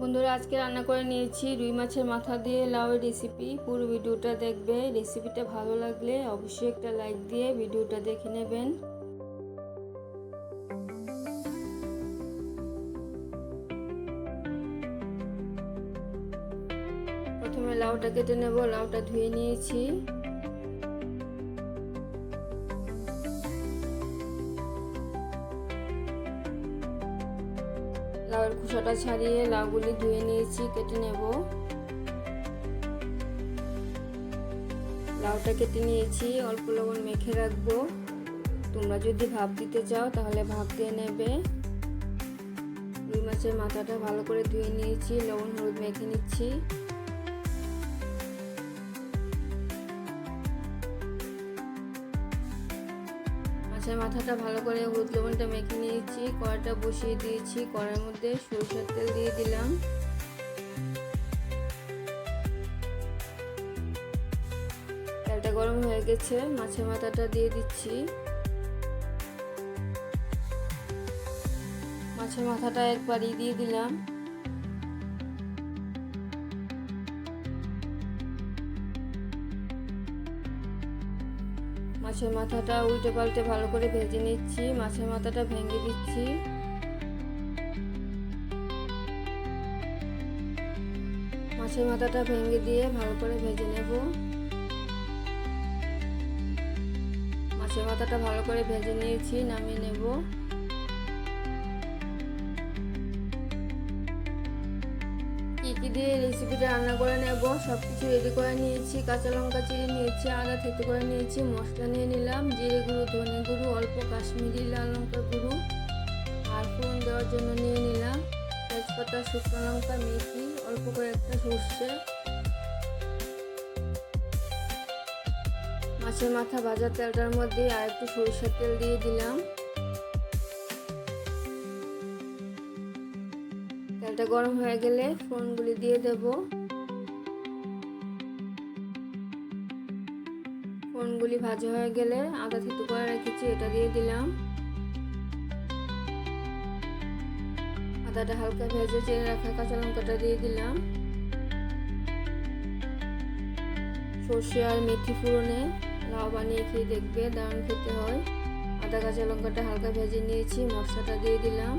বন্ধুরা, আজকে রান্না করে নিয়েছি রুই মাছের মাথা দিয়ে লাউয়ের রেসিপি পুরো ভিডিওটা দেখবে। রেসিপিটা ভালো লাগলে অবশ্যই একটা লাইক দিয়ে ভিডিওটা দেখে নেবেন। প্রথমে লাউটা কেটে নেব। লাউটা ধুয়ে নিয়েছি। খোসাটা ছাড়িয়ে লাউগুলি ধুয়ে নিয়েছি, কেটে নেব। লাউটা কেটে নিয়েছি, অল্প লবণ মেখে রাখব। তোমরা যদি ভাপ দিতে চাও, তাহলে ভাপ দিয়ে নেবে। রুই মাছের মাথাটা ভালো করে ধুয়ে নিয়েছি, লবণ হলুদ মেখে নিচ্ছি। মাথাটা ভালো করে হলুদ লবণটা মেখে নিয়েছি। কড়াটা বসিয়ে দিয়েছি। কড়ার মধ্যে সরষের তেল দিয়ে দিলাম। তেলটা গরম হয়ে গেছে। মাছের মাথাটা দিয়ে দিচ্ছি। মাছের মাথাটা একবারই দিয়ে দিলাম। মাছের মাথাটা উল্টে পাল্টে ভালো করে ভেজে নিচ্ছি, মাছের মাথাটা ভেঙে দিচ্ছি। মাছের মাথাটা ভেঙে দিয়ে ভালো করে ভেজে নেব। মাছের মাথাটা ভালো করে ভেজে নিয়েছি, নামিয়ে নেব। দিয়ে রেসিপিটা রান্না করে নেব। সব কিছু রেডি করে নিয়েছি কাঁচা লঙ্কা চিড়ে নিয়েছি, আদা থেতে করে নিয়েছি, মশলা নিয়ে নিলাম, জিরে গুঁড়ো, ধনে গুঁড়ো, অল্প কাশ্মীরি লাল লঙ্কা গুঁড়ো আর ফোড়ন দেওয়ার জন্য নিয়ে নিলাম। তেজপাতা, শুকনো লঙ্কা, মেথি, অল্প করে একটা সর্ষে। মাছের মাথা ভাজা তেলটার মধ্যে আর একটু সরিষার তেল দিয়ে দিলাম। গরম হয়ে গেলে ফোড়নগুলি দিয়ে দেব। ফোড়নগুলি ভাজা হয়ে গেলে আদা থেতু করে রেখেছি, এটা দিয়ে দিলাম। আদাটা হালকা ভেজে চেড়ে রাখা কাঁচা লঙ্কাটা দিয়ে দিলাম। সর্ষে আর মেথি ফোড়নে লাউ বানিয়ে খেয়ে দেখবে, দারুণ খেতে হয়। আদা কাঁচা লঙ্কাটা হালকা ভেজে নিয়েছি, মশলাটা দিয়ে দিলাম।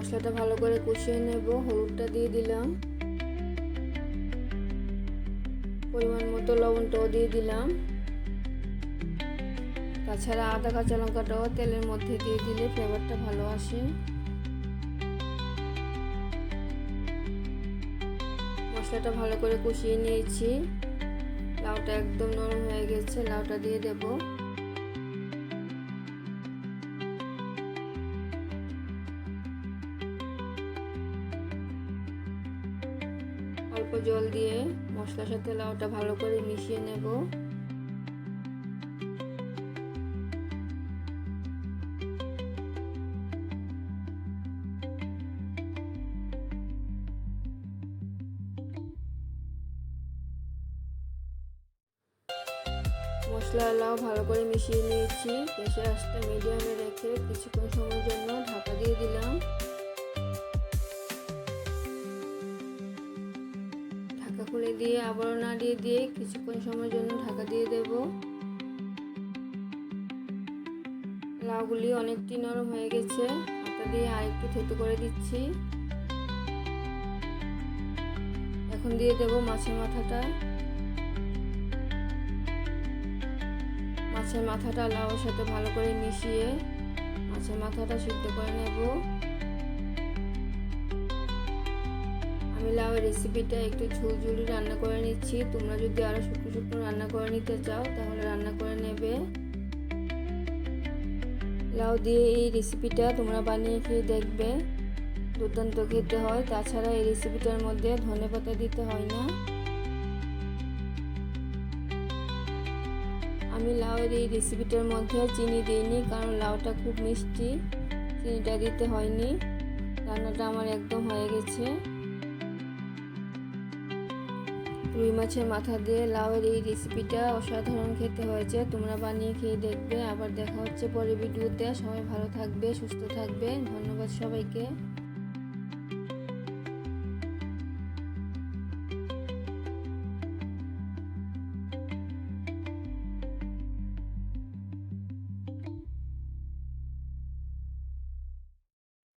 মশলাটা ভালো করে কষিয়ে নেব, হলুদটা দিয়ে দিলাম। পরিমাণ মতো লবণটাও দিয়ে দিলাম। তাছাড়া আদা, কাঁচা লঙ্কাটাও তেলের মধ্যে দিয়ে দিলে ফ্লেভারটা ভালো আসে। মশলাটা ভালো করে কষিয়ে নিয়েছি। লাউটা একদম নরম হয়ে গেছে, লাউটা দিয়ে দেব। অল্প জল দিয়ে মশলার সাথে লাউটা ভালো করে মিশিয়ে নেব। মশলা লাউ ভালো করে মিশিয়ে নিয়েছি। গ্যাসের আঁচটা মিডিয়ামে রেখে কিছুক্ষণ সময়ের জন্য ঢাকা দিয়ে দিলাম। খুলে দিয়ে আবারও নাড়িয়ে দিয়ে কিছুক্ষণ সময়ের জন্য ঢাকা দিয়ে দেব। লাউগুলি অনেকটি নরম হয়ে গেছে হাতা দিয়ে আরেকটু থেতু করে দিচ্ছি। এখন দিয়ে দেব মাছের মাথাটা। মাছের মাথাটা লাউর সাথে ভালো করে মিশিয়ে মাছের মাথাটা সিদ্ধ করে নেব। আমি লাউয়ের রেসিপিটা একটু ঝুলঝুলি রান্না করে নিচ্ছি। তোমরা যদি আরও শুকনো শুকনো রান্না করে নিতে চাও, তাহলে রান্না করে নেবে। লাউ দিয়ে এই রেসিপিটা তোমরা বানিয়ে খেয়ে দেখবে। দুর্দান্ত খেতে হয়। তাছাড়া এই রেসিপিটার মধ্যে ধনে পাতা দিতে হয় না। আমি লাউয়ের এই রেসিপিটার মধ্যে চিনি দিইনি, কারণ লাউটা খুব মিষ্টি। চিনিটা দিতে হয়নি। রান্নাটা আমার একদম হয়ে গেছে। রুই মাছের মাথা দিয়ে লাউয়ের এই রেসিপিটা অসাধারণ খেতে হয়েছে। তোমরা বানিয়ে খেয়ে দেখবে। আবার দেখা হচ্ছে পরে ভিডিওতে সবাই ভালো থাকবে, সুস্থ থাকবে। ধন্যবাদ সবাইকে।